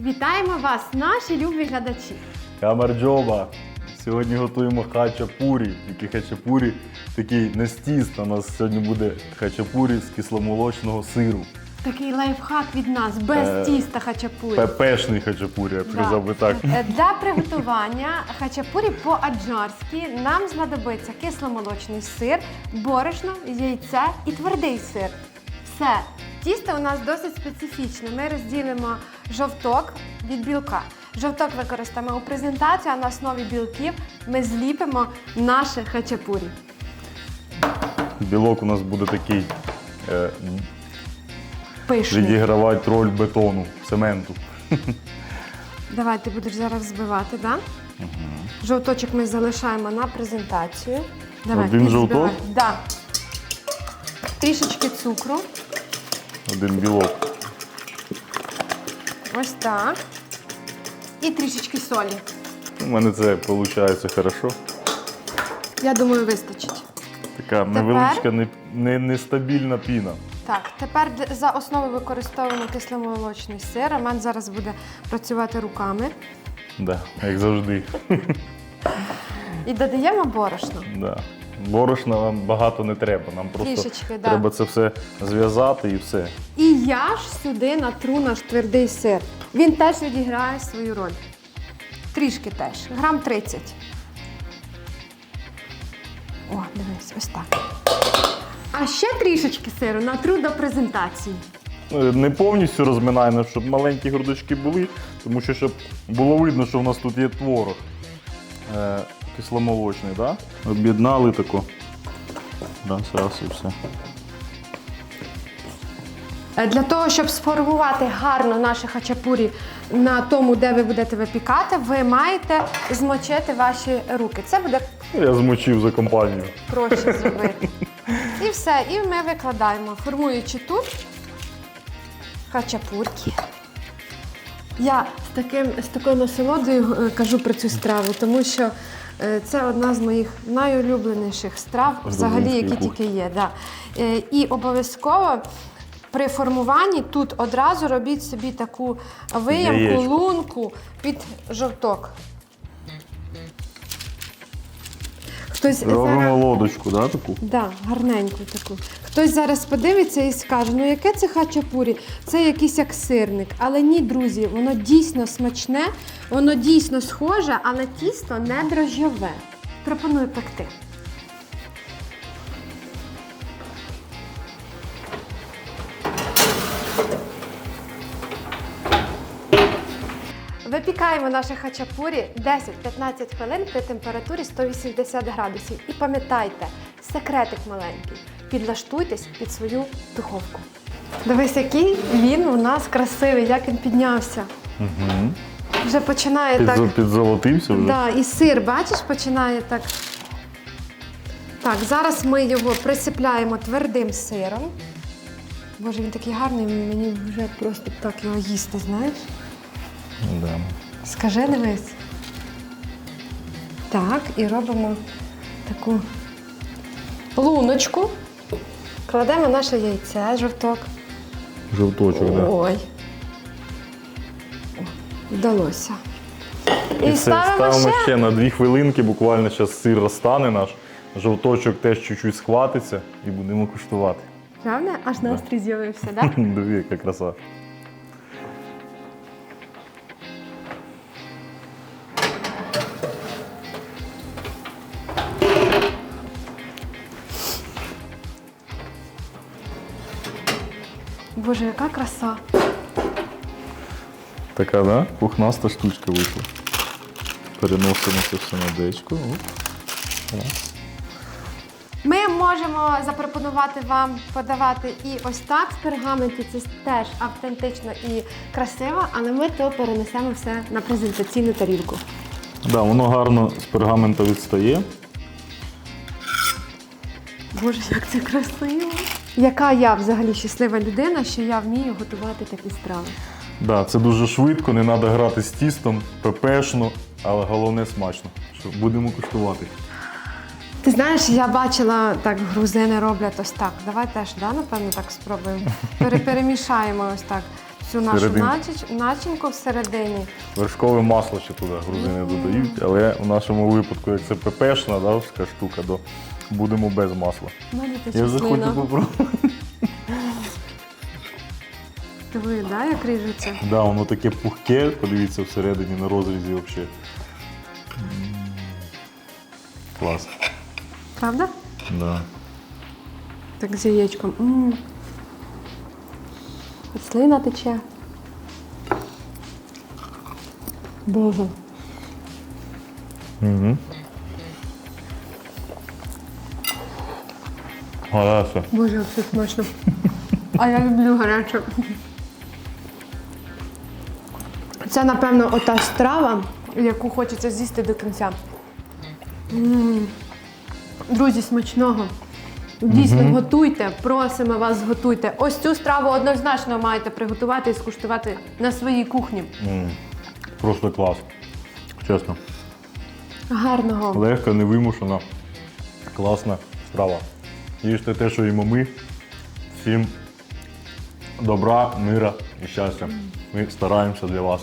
Вітаємо вас, наші любі глядачі! Камарджоба. Сьогодні готуємо хачапурі. Тільки хачапурі такий тіста. У нас сьогодні буде хачапурі з кисломолочного сиру. Такий лайфхак від нас, без Е, тіста хачапурі. Пепешний хачапурі, я б Да. сказав би так. Е, Для приготування хачапурі по-аджарськи нам знадобиться кисломолочний сир, борошно, яйце і твердий сир. Все. Тісто у нас досить специфічне. Ми розділимо жовток від білка. Жовток використаємо у презентації, а на основі білків ми зліпимо наше хачапурі. Білок у нас буде такий е, Пишний. відігравати роль бетону, цементу. Давай, ти будеш зараз збивати, так? Да? Жовточок ми залишаємо на презентацію. Давай, Один ти жовток? збивай. Да. Трішечки цукру. Один білок. Ось так. І трішечки солі. У мене це виходить хорошо. Я думаю, вистачить. Така невеличка, не- не- нестабільна піна. Так, тепер за основу використовуємо кисломолочний сир. Роман зараз буде працювати руками. Да, як завжди. І додаємо борошно. Да. Борошна нам багато не треба. Нам просто Трішечки, да. треба це все зв'язати і все. І я ж сюди натру наш твердий сир. Він теж відіграє свою роль. Трішки теж. Грам 30. О, дивись, ось так. А ще трішечки сиру натру до презентації. Ну, Не повністю розминаємо, щоб маленькі грудочки були, тому що щоб було видно, що в нас тут є творог е, кисломолочний, да? Об'єднали тако. Да, зараз і все. Е, Для того, щоб сформувати гарно наше хачапурі на тому, де ви будете випікати, ви маєте змочити ваші руки. Це буде Я змочив за компанію. проще зробити. І все. І ми викладаємо, формуючи тут хачапурки. Я з, таким, з такою насолодою е, кажу про цю страву, тому що це одна з моїх найулюбленіших страв, взагалі, які тільки є. Да. Е, І обов'язково при формуванні тут одразу робіть собі таку виямку, лунку під жовток. Хтось Робимо зараз... лодочку, да, таку? Да, гарненьку таку. Хтось зараз подивиться і скаже, ну яке це хачапурі? Це якийсь як сирник. Але ні, друзі, воно дійсно смачне, воно дійсно схоже, але тісто не дрожжове. Пропоную пекти. Випікаємо наше хачапурі 10-15 хвилин при температурі 180 градусів. І пам'ятайте, секретик маленький. Підлаштуйтесь під свою духовку. Дивись, який він у нас красивий, як він піднявся. Угу. Вже починає так. Підзолотився вже. Да, і сир, бачиш, починає так. Так, зараз ми його присипляємо твердим сиром. Боже, він такий гарний, мені вже просто так його їсти, знаєш? Да. Скажи, дивись. Так, і робимо таку луночку. Кладемо наше яйце, жовток. Жовточок, да. Ой. Вдалося. І, все, ставимо ще... на дві хвилинки, буквально зараз сир розтане наш. Жовточок теж чуть-чуть схватиться і будемо куштувати. Правда? Аж настрій з'явився, так? Да? Диви, яка краса. Боже, яка краса. Така, да? Пухнаста штучка вийшла. Переносимо це все на. Раз. Ми можемо запропонувати вам подавати і ось так з пергаменту. Це теж автентично і красиво, але ми то перенесемо все на презентаційну тарілку. Да, воно гарно з пергамента відстає. Боже, як це красиво! Яка я взагалі щаслива людина, що я вмію готувати такі страви. Да, це дуже швидко, не треба грати з тістом, пепешно, але головне смачно. Що будемо куштувати. Ти знаєш, я бачила так, грузини роблять ось так. Давай теж, да, напевно, так спробуємо. Пере- Перемішаємо ось так всю нашу Всередині. начич- начинку всередині. Вершкове масло ще туди грузини додають, але у нашому випадку, як це ППшна да, така штука, то будемо без масла. Маленька Я вже хочу частина. попробувати. Диви, да, як ріжеться? Да, воно таке пухке, подивіться всередині на розрізі взагалі. Клас. Правда? Да. Так з яєчком. М. Слина тече. Боже. Угу. Гаразд. Боже, як це смачно. А я люблю гаряче. Це, напевно, ота страва, яку хочеться з'їсти до кінця. М. Друзі, смачного. Дійсно, готуйте, просимо вас, готуйте. Ось цю страву однозначно маєте приготувати і скуштувати на своїй кухні. Просто клас. Чесно. Гарного. Легка, невимушена, класна страва. Їжте те, що їмо ми. Всім добра, мира і щастя. Ми стараємося для вас.